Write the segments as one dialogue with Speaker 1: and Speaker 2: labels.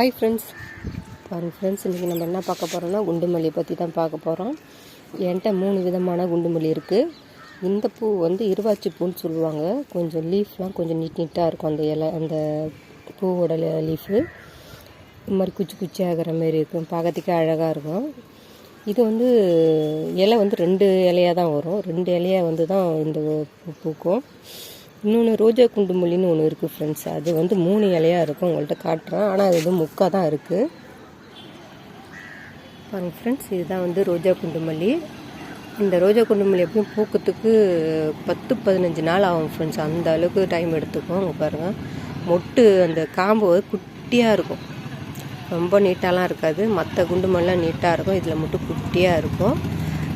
Speaker 1: Hi friends பாருங்கள் friends இன்றைக்கி நம்ம என்ன பார்க்க போகிறோம்னா குண்டுமல்லி பற்றி தான் பார்க்க போகிறோம் என்கிட்ட மூணு விதமான குண்டுமல்லி இருக்குது இந்த பூ வந்து இருவாச்சி பூன்னு சொல்லுவாங்க. கொஞ்சம் லீஃப்லாம் கொஞ்சம் நீட் நீட்டாக இருக்கும் அந்த இலை அந்த பூவோட லீஃபு இது மாதிரி குச்சி குச்சி ஆகிற மாதிரி இருக்கும் பார்க்கறதுக்கே அழகாக இருக்கும். இது வந்து இலை வந்து ரெண்டு இலையாக தான் வரும். ரெண்டு இலையாக வந்து தான் இந்த பூ பூக்கும். இன்னொன்று ரோஜா குண்டு மல்லின்னு ஒன்று இருக்குது ஃப்ரெண்ட்ஸ் அது வந்து மூணு இலையாக இருக்கும். உங்கள்கிட்ட காட்டுறேன். ஆனால் அது வந்து முக்காக தான் இருக்குது பாருங்கள் ஃப்ரெண்ட்ஸ் இதுதான் வந்து ரோஜா குண்டு மல்லி. இந்த ரோஜா குண்டு மல்லி எப்படியும் பூக்கத்துக்கு பத்து பதினஞ்சு நாள் ஆகும் ஃப்ரெண்ட்ஸ் அந்த அளவுக்கு டைம் எடுத்துக்கும். அங்கே பாருங்கள் மொட்டு அந்த காம்பு வந்து குட்டியாக இருக்கும். ரொம்ப நீட்டாலாம் இருக்காது. மற்ற குண்டு மல்லாம் நீட்டாக இருக்கும். இதில் மட்டும் குட்டியாக இருக்கும்.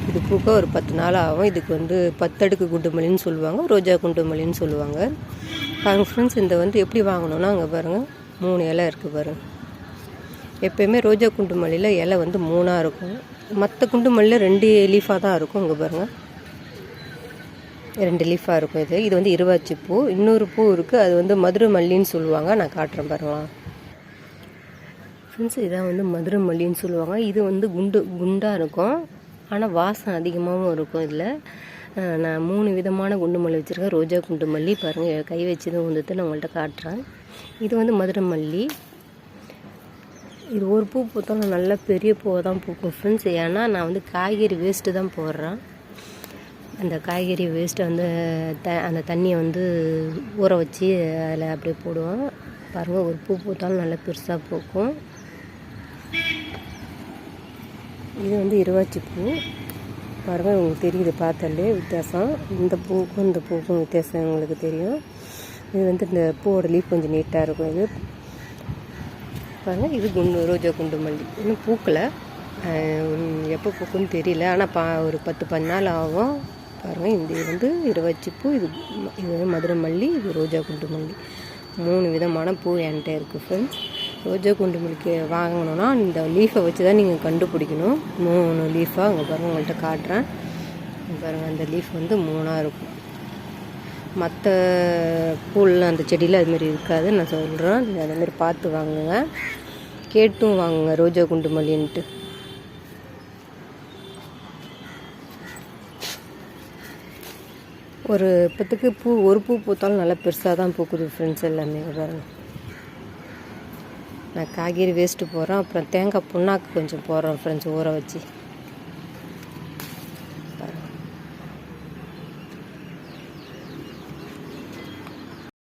Speaker 1: இது பூக்க ஒரு பத்து நாள் ஆகும். இதுக்கு வந்து பத்தடுக்கு குண்டுமல்லின்னு சொல்லுவாங்க ரோஜா குண்டுமல்லின்னு சொல்லுவாங்க. பாருங்கள் ஃப்ரெண்ட்ஸ் இந்த வந்து எப்படி வாங்கணும்னா அங்கே பாருங்கள் மூணு இலை இருக்குது பாருங்கள் எப்போயுமே ரோஜா குண்டு மல்லியில் இலை வந்து மூணாக இருக்கும். மற்ற குண்டு மல்லியில் ரெண்டு லீஃபாக தான் இருக்கும் இங்கே பாருங்கள் ரெண்டு லீஃபாக இருக்கும் இது. இது வந்து இருவாச்சி பூ இன்னொரு பூ இருக்குது அது வந்து மதுரை மல்லின்னு சொல்லுவாங்க. நான் காட்டுறேன் பாருங்களா ஃப்ரெண்ட்ஸ் இதான் வந்து மதுரை மல்லின்னு சொல்லுவாங்க. இது வந்து குண்டு குண்டாக இருக்கும். ஆனால் வாசம் அதிகமாகவும் இருக்கும் இதில். நான் மூணு விதமான குண்டு மல்லி வச்சுருக்கேன். ரோஜா குண்டு மல்லி பாருங்கள் கை வச்சதும் வந்துட்டு நான் உங்கள்கிட்ட காட்டுறேன். இது வந்து மதுரை மல்லி. இது ஒரு பூ பூத்தாலும் நல்லா பெரிய பூவை தான் பூக்கும் ஃப்ரெண்ட்ஸ் ஏன்னா நான் வந்து காய்கறி வேஸ்ட்டு தான் போடுறேன். அந்த காய்கறி வேஸ்ட்டை வந்து த அந்த தண்ணியை வந்து ஊற வச்சு அதில் அப்படியே போடுவோம். பாருங்கள் ஒரு பூ பூத்தாலும் நல்லா பெருசாக பூக்கும். இது வந்து இருவாச்சி பூ. பாருங்கள் உங்களுக்கு தெரியுது பார்த்தாலே வித்தியாசம். இந்த பூக்கும் இந்த பூக்கும் வித்தியாசம் உங்களுக்கு தெரியும். இது வந்து இந்த பூவோட லீஃப் கொஞ்சம் நீட்டாக இருக்கும் இது. பாருங்கள் இது குண்டு ரோஜா குண்டு மல்லி. இன்னும் பூக்கலை. எப்போ பூக்குன்னு தெரியல. ஆனால் பா ஒரு பத்து பத்து நாள் ஆகும். பாருங்கள் இந்த வந்து இருவாச்சி பூ. இது இது வந்து மதுரை மல்லி இது ரோஜா குண்டு மல்லி. மூணு விதமான பூ என்கிட்ட இருக்குது ஃப்ரெண்ட்ஸ் ரோஜா குண்டு மல்லிக்கு வாங்கணும்னா இந்த லீஃபை வச்சு தான் நீங்கள் கண்டுபிடிக்கணும். மூணு லீஃபாக அங்கே பாருங்கள் உங்கள்கிட்ட காட்டுறேன். பாருங்கள் அந்த லீஃப் வந்து மூணாக இருக்கும். மற்ற பூல்லாம் அந்த செடியில் அதுமாரி இருக்காது நான் சொல்கிறேன் நீங்கள் அதேமாரி பார்த்து வாங்குங்க. கேட்டும் வாங்குங்க ரோஜா குண்டு மல்லின்ட்டு. ஒரு பத்துக்கு பூ ஒரு பூ பூத்தாலும் நல்லா பெருசாக தான் பூக்குது ஃப்ரெண்ட்ஸ் எல்லாமே பாருங்கள் நான் காய்கறி வேஸ்ட்டு போடுறேன். அப்புறம் தேங்காய் புண்ணாக்கு கொஞ்சம் போடுறோம் ஃப்ரெண்ட்ஸ் ஊற வச்சு.